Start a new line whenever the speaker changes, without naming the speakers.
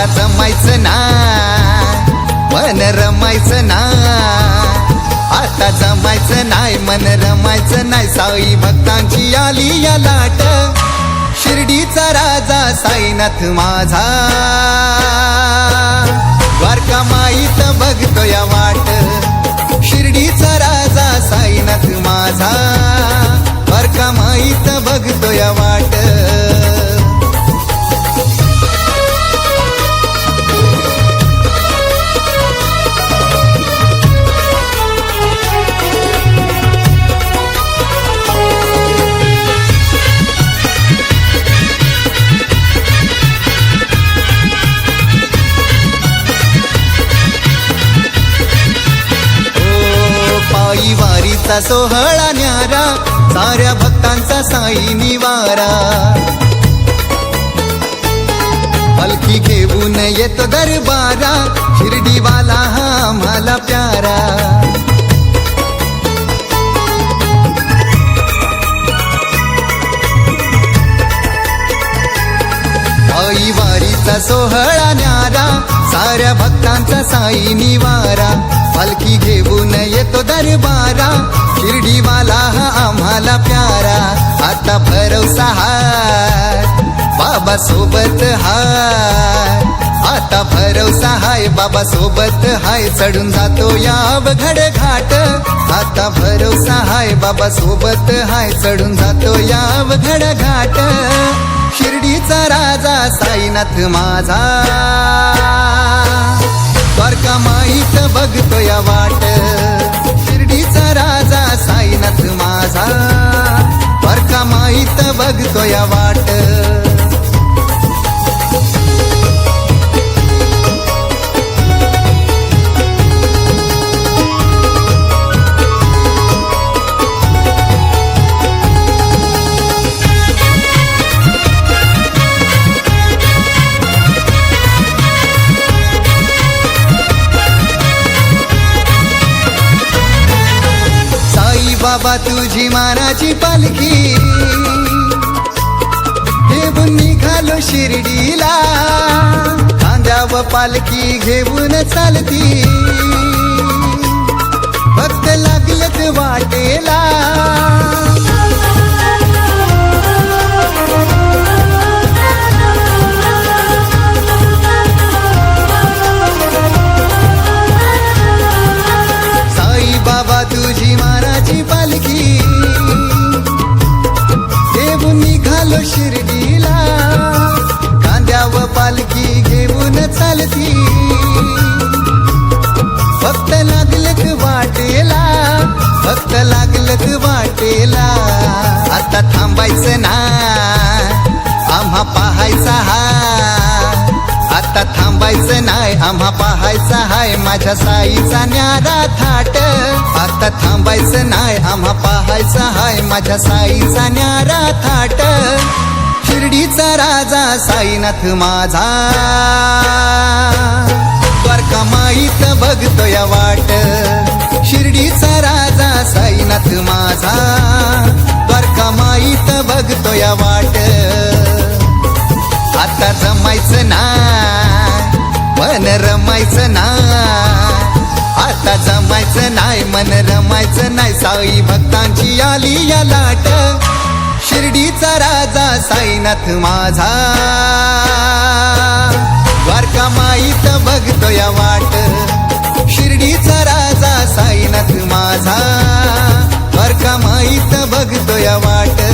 आता जमायचं ना. मन रमायचं ना. आता जमायचं नाही मन रमायचं नाही. साई भक्तांची आली या लाट. शिर्डीचा राजा साईनाथ माझा. द्वारका माईत बघतो या वाट. शिर्डीचा राजा साईनाथ माझा. द्वारका माईत बघतो या वाट. वारीचा सोहळा न्यारा साऱ्या भक्तांचा साई निवारा. हलकी घेऊन येतो दरबारा शिर्डीवाला हा आम्हाला प्यारा. आई वारीचा सोहळा न्यारा साऱ्या भक्तांचा साई निवारा. पालखी घेऊन येतो दरबारा. शिर्डीवाला हा आम्हाला प्यारा. आता भरवसा हाय. बाबा सोबत हाय. आता भरवसा हाय बाबा सोबत हाय. चढून जातो या अवघड घाट. आता भरवसा हाय बाबा सोबत हाय. चढून जातो या अवघड घाट. शिर्डीचा राजा साईनाथ माझा. द्वारका माईत बघतो या वाट शिर्डीचा राजा साईनाथ माझा. द्वारका माईत बघतो या वाट. बाबा तुझी मानाची पालखी. घेऊन निघालो शिर्डीला. खांद्याव पालखी घेऊन चालती. भक्त लागलत वाटेला थांबायचं ना. आम्हा पाहायचा हा आता थांबायचं नाही आम्हा पाहायचा हाय. माझ्या साईचा न्यारा थाट. आता थांबायचं नाही आम्हा पाहायचा हाय. माझ्या साईचा न्यारा थाट. शिर्डीचा राजा साईनाथ माझा. द्वारका माईत बघतो या वाट. मला जमायचं ना. मन रमायचं ना. आता जमायचं नाही मन रमायचं नाही. साई भक्तांची आली या लाट. शिर्डीचा राजा साईनाथ माझा. द्वारका माईत बघतो या वाट. शिर्डीचा राजा साईनाथ माझा. द्वारका माईत बघतो या वाट.